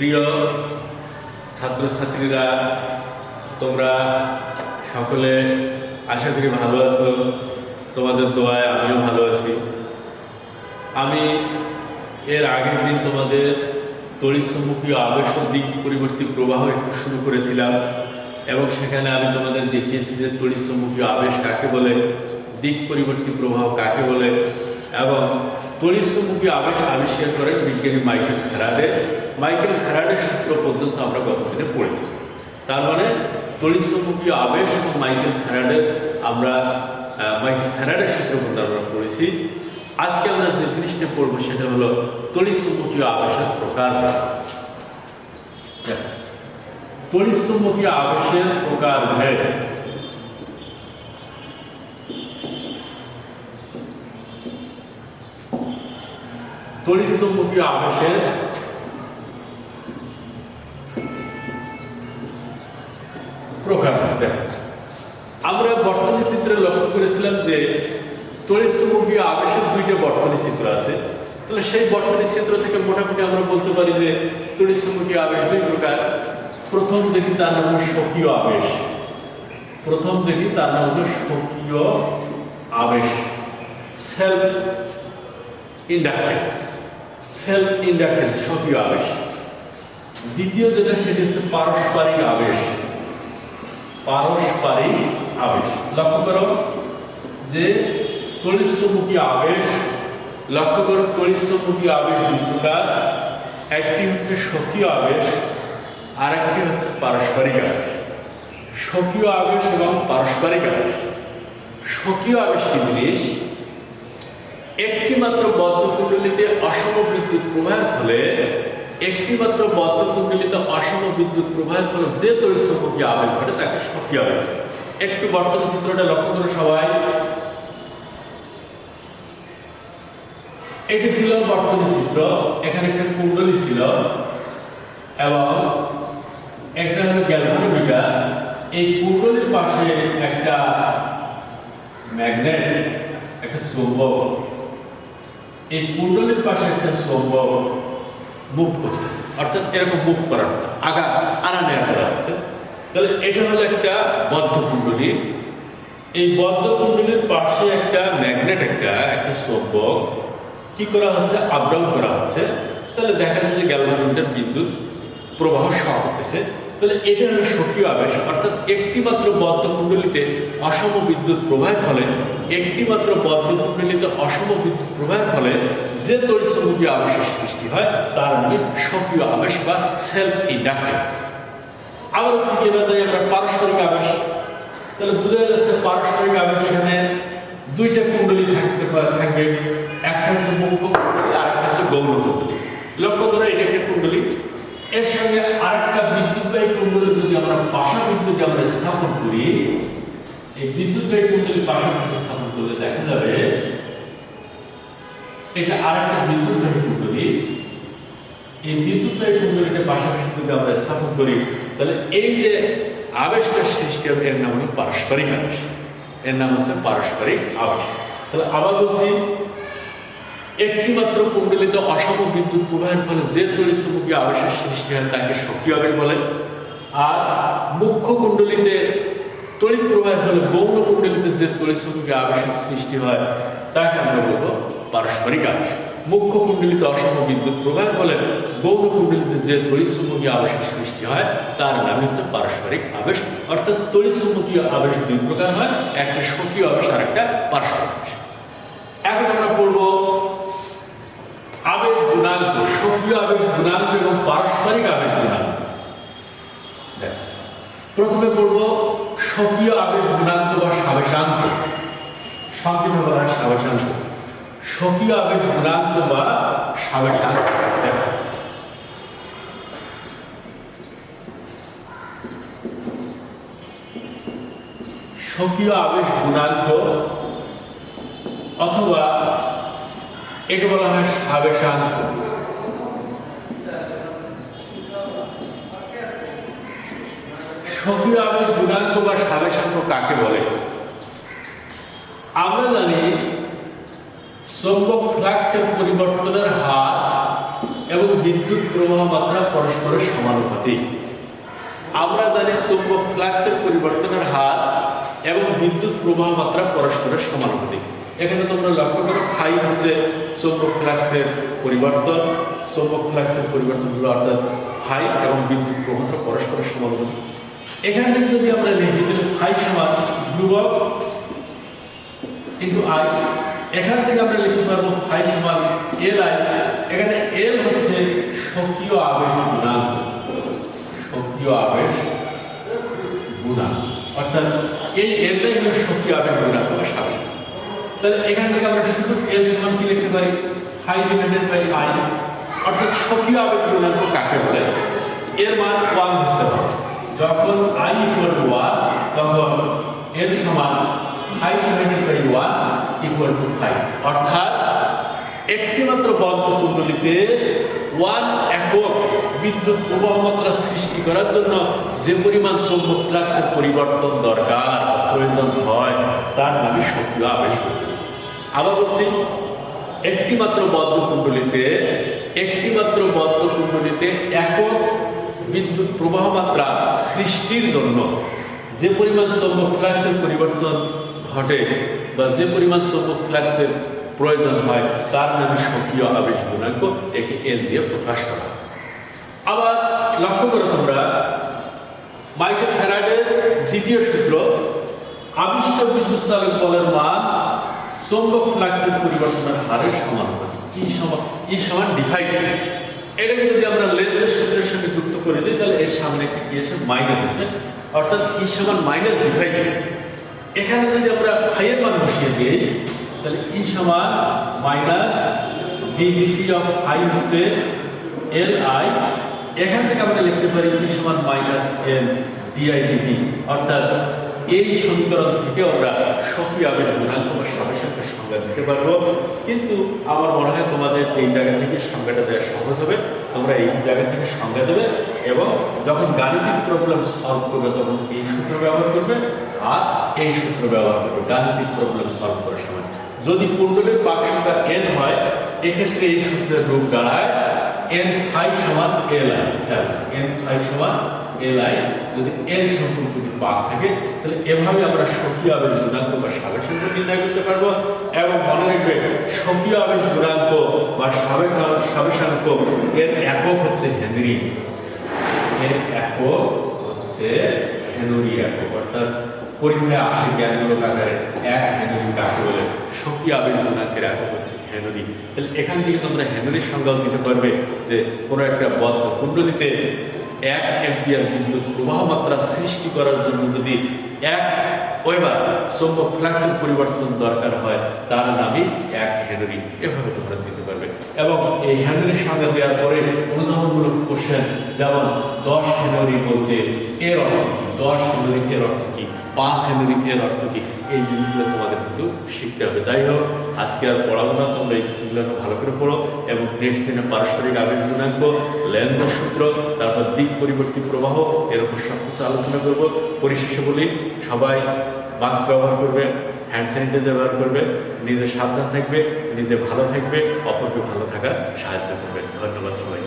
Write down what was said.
প্রিয় ছাত্রছাত্রীরা, তোমরা সকলে আশা করি ভালো আছো। তোমাদের দোয়ায় আমিও ভালো আছি। আমি এর আগের দিন তোমাদের তড়িৎসম্মুখী আবেশ দিক পরিবর্তী প্রবাহ একটু শুরু করেছিলাম এবং সেখানে আমি তোমাদের দেখিয়েছি যে তড়িৎসম্মুখী আবেশ কাকে বলে, দিক পরিবর্তী প্রবাহ কাকে বলে এবং তড়িৎসম্মুখী আবেশ আবিষ্কার করেন বিজ্ঞানী মাইকেল ফ্যারাডে। মাইকেল ফ্যারাডের সূত্র পর্যন্ত আমরা গত দিনে পড়েছি। তার মানে তড়িৎসম্মুখী আবেশ এবং মাইকেল ফ্যারাডের আমরা মাইকেল ফ্যারাডের সূত্র পর্যন্ত আমরা পড়েছি। আজকে আমরা যে জিনিসটা পড়ব সেটা হলো তড়িৎসম্মুখী আবেশের প্রকার তড়িৎসম্মুখী আবেশের প্রকার ভেদ। তড়িৎসম্মুখী আবেশের প্রকার দেখো, আমরা বর্তনী চিত্রে লক্ষ্য করেছিলাম যে তড়িৎসম্মুখী আবেশের দুইটা বর্তনী চিত্র আছে। তাহলে সেই বর্তনী চিত্র থেকে মোটামুটি আমরা বলতে পারি যে তড়িৎসম্মুখী আবেশ দুই প্রকার। প্রথম দেখি তার নাম হলো স্বকীয় আবেশ। প্রথম দেখি তার নাম হলো স্বকীয় আবেশ। সেলফ ইন্ডাকটেন্স সেলফ ইন্ডাকটেন্স স্বকীয় আবেশ। দ্বিতীয় যেটা সেটি হচ্ছে পারস্পরিক আবেশ। পারস্পরিক আবেশ। লক্ষ্য করো যে তড়িৎসম্মুখী আবেশ, লক্ষ্য করো তড়িৎসম্মুখী আবেশ দুই প্রকার। একটি হচ্ছে স্বকীয় আবেশ আর একটি হচ্ছে পারস্পরিক আবেশ। স্বকীয় আবেশ এবং পারস্পরিক আবেশ। স্বকীয় আবেশ কি জিনিস? একটি মাত্র বদ্ধকুণ্ডলিতে অসম বিদ্যুৎ প্রবাহের ফলে একটি মাত্র বদ্ধকুণ্ডলিতে অসম বিদ্যুৎ প্রবাহের ফলে যে তড়িৎসম্মুখী আবেশ ঘটে তাকে স্বকীয় আবেশ। একটু বর্তমান চিত্রটা লক্ষ্য করে সবাই। এটি ছিল বর্তনী চিত্র, এখানে একটা কুণ্ডলী ছিল এবং একটা হলো গ্যালভানোমিটার। এই কুণ্ডলীর পাশে একটা ম্যাগনেট, একটা চৌম্বক। এই কুণ্ডলীর পাশে একটা চৌম্বক। মুভ করতেছে। অর্থাৎ এরকম মুভ করা হচ্ছে। আগা আনা নেওয়া করা হচ্ছে। তাহলে এটা হলো একটা বদ্ধ কুণ্ডলী। এই বদ্ধ কুণ্ডলীর পাশে একটা ম্যাগনেট, একটা একটা চৌম্বক কি করা হচ্ছে? আপডাউন করা হচ্ছে। তাহলে দেখা যাচ্ছে গ্যালভানোমিটার বিদ্যুৎ প্রবাহ সহ করতেছে। তাহলে এটা হলো সক্রিয় আবেশ। অর্থাৎ একটিমাত্র বদ্ধ কুণ্ডলিতে অসম বিদ্যুৎ প্রবাহের ফলে একটি মাত্র বদ্ধ কুণ্ডলিতে অসম বিদ্যুৎ প্রবাহের ফলে যে তড়িৎসম্মুখী আবেশের সৃষ্টি হয়, তার নামে সক্রিয় আবেশ বা সেলফ ইন্ডাকটেন্স আবার হচ্ছে কি আমরা পারস্পরিক আবেশ তাহলে বোঝা যাচ্ছে পারস্পরিক আবেশ এখানে দুইটা কুণ্ডলী থাকতে পারে, থাকবে। একটা হচ্ছে মুখ্য কুণ্ডলী আর একটা হচ্ছে গৌণ কুণ্ডলী। লক্ষ্য করে, এটা একটা কুণ্ডলী। এর সঙ্গে আরেকটা বিদ্যুৎবাহী কুণ্ডলী যদি আমরা পাশাপাশি যদি আমরা স্থাপন করি, এই বিদ্যুৎবাহী কুণ্ডলী পাশাপাশি করলে দেখা যাবে, এটা আরেকটা বিদ্যুৎবাহী কুণ্ডলী। এই বিদ্যুৎবাহী কুণ্ডলীকে পাশাপাশি যদি আমরা স্থাপন করি, তাহলে এই যে আবেশটা সৃষ্টি হবে এর নাম হলো পারস্পরিক আবেশ। এর নাম হচ্ছে পারস্পরিক আবেশ। তাহলে আবার বলছি একটি মাত্র কুণ্ডলিতে অসম বিদ্যুৎ প্রবাহের ফলে যে তড়িৎসম্মুখী আবেশের সৃষ্টি হয়, তাকে সক্রিয় আবেশ বলে। আর মুখ্য কুণ্ডলিতে তড়িৎ প্রবাহের ফলে গৌণ কুণ্ডলিতে যে তড়িৎসম্মুখী আবেশের সৃষ্টি হয়, তাকে আমরা বলব পারস্পরিক আবেশ। মুখ্য কুণ্ডলিতে অসম বিদ্যুৎ প্রবাহের ফলে গৌণ কুণ্ডলিতে যে তড়িৎসম্মুখী আবেশের সৃষ্টি হয়, তার নাম হচ্ছে পারস্পরিক আবেশ। অর্থাৎ তড়িৎ তড়িৎসম্মুখী আবেশ দুই প্রকার হয়, একটা সক্রিয় আবেশ আর একটা পারস্পরিক আবেশ। এখন আমরা পড়ব আবেশ গুণাঙ্ক সক্রিয় আবেশ গুণাঙ্ক এবং পারস্পরিক আবেশ গুণাঙ্ক। প্রথমে পড়ব সক্রিয় আবেশ গুণাঙ্ক বা সাবেশাঙ্ক? সংক্ষেপে বলা সাবেশাঙ্ক। সক্রিয় আবেশ গুণাঙ্ক বা সাবেশাঙ্ক। দেখো। সক্রিয় আবেশ গুণাঙ্ক অথবা একে বলা হয় সাবেশাঙ্ক। সক্রিয় আবেশ গুণাঙ্ক বা সাবেশাঙ্ক কাকে বলে? আমরা জানি চৌম্বক ফ্লাক্সের পরিবর্তনের হার এবং বিদ্যুৎ প্রবাহ মাত্রা পরস্পরের সমানুপাতিক। আমরা জানি চৌম্বক ফ্লাক্সের পরিবর্তনের হার এবং বিদ্যুৎ প্রবাহ মাত্রা পরস্পরের সমানুপাতিক। এখানে তোমরা লক্ষ্য করো, ফাই হচ্ছে চৌম্বক ফ্লাক্সের পরিবর্তন। চৌম্বক ফ্লাক্সের পরিবর্তন হলো অর্থাৎ ফাই এবং বিদ্যুৎ প্রবাহ পরস্পরের সমানুপাতিক। এখানে যদি আমরা লিখি তাহলে ফাই সমান ধ্রুবক ইন্টু আই এখান থেকে আমরা লিখতে পারব ফাই সমান এল আই এখানে এল হচ্ছে সক্রিয় আবেশ গুণাঙ্ক। সক্রিয় আবেশ গুণাঙ্ক। অর্থাৎ এই এলটাই হলো সক্রিয় আবেশ গুণাঙ্ক বা সাবেশ। তাহলে এখান থেকে আমরা শুধু এল সমান কি লিখতে পারি? ফাই ডিভাইডেড বাই আই অর্থাৎ সক্রিয় আবেশ গুণাঙ্ক কাকে বলে? এর মান ওয়ান হতে হবে যখন আই ইকুয়াল টু ওয়ান তখন এল সমান five divided by one equal to five অর্থাৎ একটিমাত্র বদ্ধ কুণ্ডলিতে ওয়ান একক বিদ্যুৎ প্রবাহ মাত্রা সৃষ্টি করার জন্য যে পরিমাণ চৌম্বক ফ্লাক্সের পরিবর্তন দরকার প্রয়োজন হয়, তার নামই সক্রিয় আবেশ আবার বলছি একটিমাত্র বদ্ধ কুণ্ডলিতে একটি মাত্র বদ্ধ কুণ্ডলিতে একক বিদ্যুৎ প্রবাহ মাত্রা সৃষ্টির জন্য যে পরিমাণ চৌম্বক ফ্লাক্সের পরিবর্তন ঘটে বা যে পরিমাণ চৌম্বক ফ্লাক্সের প্রয়োজন হয়, তার নামে সক্রিয় আবেশ গুণাঙ্ক একে এল দিয়ে প্রকাশ করা আবার লক্ষ্য করো তোমরা, মাইকেল ফ্যারাডের দ্বিতীয় সূত্র, আবিষ্ট বিদ্যুৎ চালক বলের মান চৌম্বক ফ্লাক্সের পরিবর্তনের হারের সমান ই সমান ই সমান ডিভাইড এটাকে যদি আমরা লেন্থের সূত্রের সাথে যুক্ত করে দিই, তাহলে এর সামনে একটা কি আসে? মাইনাস আসে। অর্থাৎ ই সমান মাইনাস ডিভাইড এখানে যদি আমরা ফাইয়ের মান বসিয়ে দিই, তাহলে ই সমান মাইনাস ডিভিটি অফ ফাই হচ্ছে এল আই এখান থেকে আমরা লিখতে পারি ই সমান মাইনাস এল ডিআইডিটি অর্থাৎ এই সমীকরণ থেকে আমরা সক্রিয় আবেশ গুণাঙ্ক বা সবেশকের সংজ্ঞা দিতে পারব। কিন্তু আমার মনে হয় তোমাদের এই জায়গা থেকে সংজ্ঞাটা দেওয়া সহজ হবে। তোমরা এই জায়গা থেকে সংজ্ঞা দেবে এবং যখন গাণিতিক প্রবলেম সলভ করবে তখন এই সূত্র ব্যবহার করবে আর এই সূত্র ব্যবহার করবে গাণিতিক প্রবলেম সলভ করার সময়। যদি কুণ্ডলীর পাক সংখ্যা এন হয়, এক্ষেত্রে এই সূত্রের রূপ দাঁড়ায় এন ফাই সমান এল আই এন ফাই সমান এল আই যদি সংখ্যক যদি পাক থাকে, তাহলে এভাবে আমরা সক্রিয় আবেশ গুণাঙ্ক বা সাবেশাঙ্ক নির্ণয় করতে পারব এবং মনে রাখবে সক্রিয় আবেশ গুণাঙ্ক বা সাবেক সাবেশাঙ্ক এর একক হচ্ছে হেনরি। এর একক হচ্ছে হেনরি একক, অর্থাৎ পরীক্ষায় আসে জ্ঞানমূলক আকারে এক হেনরি কাকে বলে? শক্তি আবেগ গুণাঙ্কের একক হচ্ছে হেনরি। তাহলে এখান থেকে তোমরা হেনরির সংজ্ঞাও দিতে পারবে যে কোনো একটা বদ্ধ কুণ্ডলিতে এক এম্পিয়ার বিদ্যুৎ প্রবাহ মাত্রা সৃষ্টি করার জন্য যদি এক ওয়েবার চৌম্বক ফ্লাক্সের পরিবর্তন দরকার হয়, তার নামই এক হেনরি। এভাবে তোমরা দিতে পারবে। এবং এই হেনরির সঙ্গে দেওয়ার পরে উদাহরণমূলক কোশ্চেন যেমন, দশ হেনরি বলতে এর অর্থ কি? দশ হেনরি এর অর্থ কি? পাঁচ হেনরি এর অর্থ কি? এই জিনিসগুলো তোমাদের কিন্তু শিখতে হবে। যাই হোক, আজকে আর পড়াবো না, তোমরা এইগুলো ভালো করে পড়ো এবং নেক্সট দিনে পারস্পরিক আবেশ গুণাঙ্ক লেন্সের সূত্র, তারপর দিক পরিবর্তী প্রবাহ, এর উপর সব কিছু আলোচনা করব। পরিশেষে বলি, সবাই মাস্ক ব্যবহার করবে হ্যান্ড স্যানিটাইজার ব্যবহার করবে, নিজে সাবধান থাকবে, নিজে ভালো থাকবে, অপরকে ভালো থাকার সাহায্য করবে। ধন্যবাদ সবাই